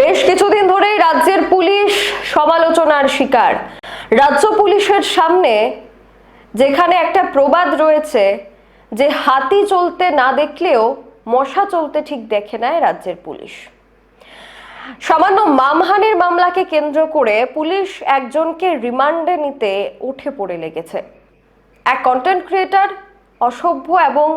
বেশ কিছুদিন ধরেই রাজ্যের পুলিশ সমালোচনার শিকার। রাজ্য পুলিশের সামনে যেখানে একটা প্রবাদ রয়েছে যে হাতি চলতে না দেখলেও মশা চলতে ঠিক দেখে নেয় রাজ্যের পুলিশ। সামান্য মামহানির মামলাকে কেন্দ্র করে পুলিশ একজনকে রিমান্ডে নিতে উঠে পড়ে লেগেছে। এক কন্টেন্ট ক্রিয়েটার অসভ্য এবং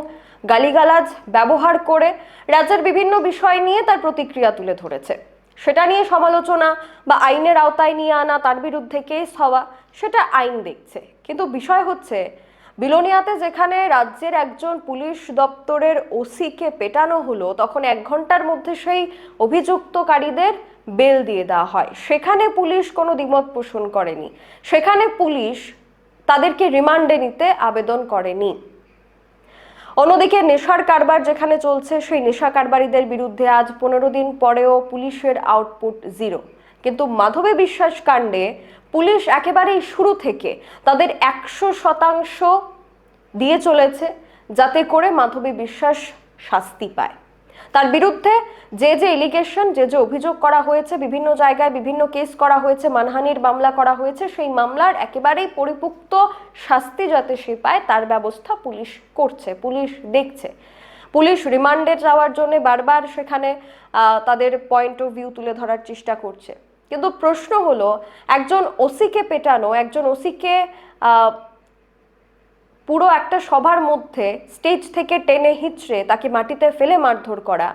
গালিগালাজ ব্যবহার করে রাজ্যের বিভিন্ন বিষয় নিয়ে তার প্রতিক্রিয়া তুলে ধরেছে। সেটা নিয়ে সমালোচনা বা আইনের আওতায় নিয়ে আনা, তার বিরুদ্ধে কেস হওয়া, সেটা আইন দেখছে। কিন্তু বিষয় হচ্ছে, বিলোনিয়াতে যেখানে রাজ্যের একজন পুলিশ দপ্তরের ওসিকে পেটানো হলো, তখন এক ঘণ্টার মধ্যে সেই অভিযুক্তকারীদের বেল দিয়ে দেওয়া হয়। সেখানে পুলিশ কোনো দ্বিমত পোষণ করেনি। সেখানে পুলিশ তাদেরকে রিমান্ডে নিতে আবেদন করেনি। অন্যদিকে নেশার কারবার যেখানে চলছে, সেই নেশা কারবারিদের বিরুদ্ধে আজ পনেরো দিন পরেও পুলিশের আউটপুট জিরো। কিন্তু মাধবী বিশ্বাস কাণ্ডে পুলিশ একেবারেই শুরু থেকে তাদের একশো শতাংশ দিয়ে চলেছে, যাতে করে মাধবী বিশ্বাস শাস্তি পায়। তার বিরুদ্ধে যে যে এলিগেশন যে যে অভিযোগ করা হয়েছে, বিভিন্ন জায়গায় বিভিন্ন কেস করা হয়েছে, মানহানির মামলা করা হয়েছে, সেই মামলার একেবারেই পরিপুক্ত শাস্তি যাতে সে পায়, তার ব্যবস্থা পুলিশ করছে, পুলিশ দেখছে। পুলিশ রিমান্ডে যাওয়ার জন্য বারবার সেখানে তাদের পয়েন্ট অফ ভিউ তুলে ধরার চেষ্টা করছে। কিন্তু প্রশ্ন হলো, একজন ওসিকে পেটানো, একজন ওসিকে পুরো একটা সভার মধ্যে স্টেজ থেকে টেনে হিচড়ে তাকে মাটিতে ফেলে মারধর করা।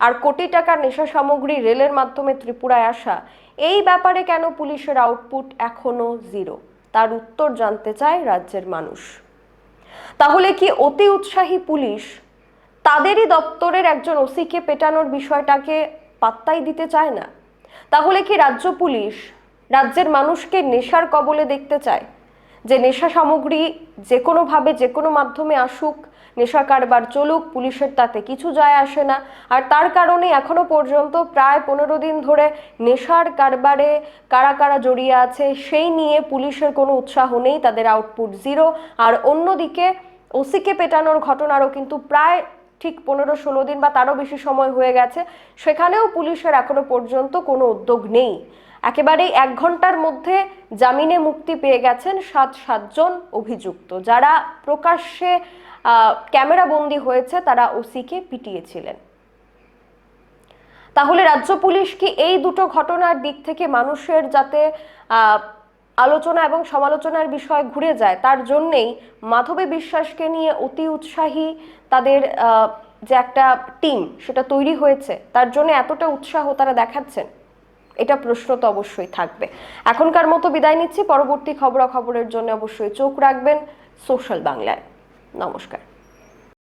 আর কোটি টাকার নেশা সামগ্রী রেলের মাধ্যমে ত্রিপুরায় আসা, এই ব্যাপারে কেন পুলিশের আউটপুট এখনও জিরো? তার উত্তর জানতে চায় রাজ্যের মানুষ। তাহলে কি অতি উৎসাহী পুলিশ তাদেরই দপ্তরের একজন ওসিকে পেটানোর বিষয়টাকে পাত্তাই দিতে চায় না? তাহলে কি রাজ্য পুলিশ রাজ্যের মানুষকে নেশার কবলে দেখতে চায়? যে নেশা সামগ্রী যে কোনোভাবে যে কোনো মাধ্যমে আসুক, নেশা কারবার চলুক, পুলিশের তাতে কিছু যায় আসে না। আর তার কারণে এখনও পর্যন্ত প্রায় পনেরো দিন ধরে নেশার কারবারে কারা কারা জড়িয়ে আছে, সেই নিয়ে পুলিশের কোনো উৎসাহ নেই, তাদের আউটপুট জিরো আর অন্যদিকে ওসিকে পেটানোর ঘটনারও কিন্তু প্রায় ঠিক পনেরো ষোলো দিন বা তারও বেশি সময় হয়ে গেছে, সেখানেও পুলিশের এখনও পর্যন্ত কোনো উদ্যোগ নেই। একেবারেই এক ঘণ্টার মধ্যে জামিনে মুক্তি পেয়ে গেছেন সাত সাতজন অভিযুক্ত। যারা প্রকাশ্যে ক্যামেরা বন্দি হয়েছে, তারা ওসিকে পিটিয়েছিলেন। তাহলে রাজ্য পুলিশ কি এই দুটো ঘটনার দিক থেকে মানুষের যাতে আলোচনা এবং সমালোচনার বিষয় ঘুরে যায়, তার জন্যেই মাধবী বিশ্বাসকে নিয়ে অতি উৎসাহী তাদের যে একটা টিম সেটা তৈরি হয়েছে, তার জন্য এতটা উৎসাহ তারা দেখাচ্ছেন, এটা প্রশ্ন তো অবশ্যই থাকবে। এখনকার মতো বিদায় নিচ্ছি, পরবর্তী খবরাখবরের জন্য অবশ্যই চোখ রাখবেন সোশ্যাল বাংলায়। নমস্কার।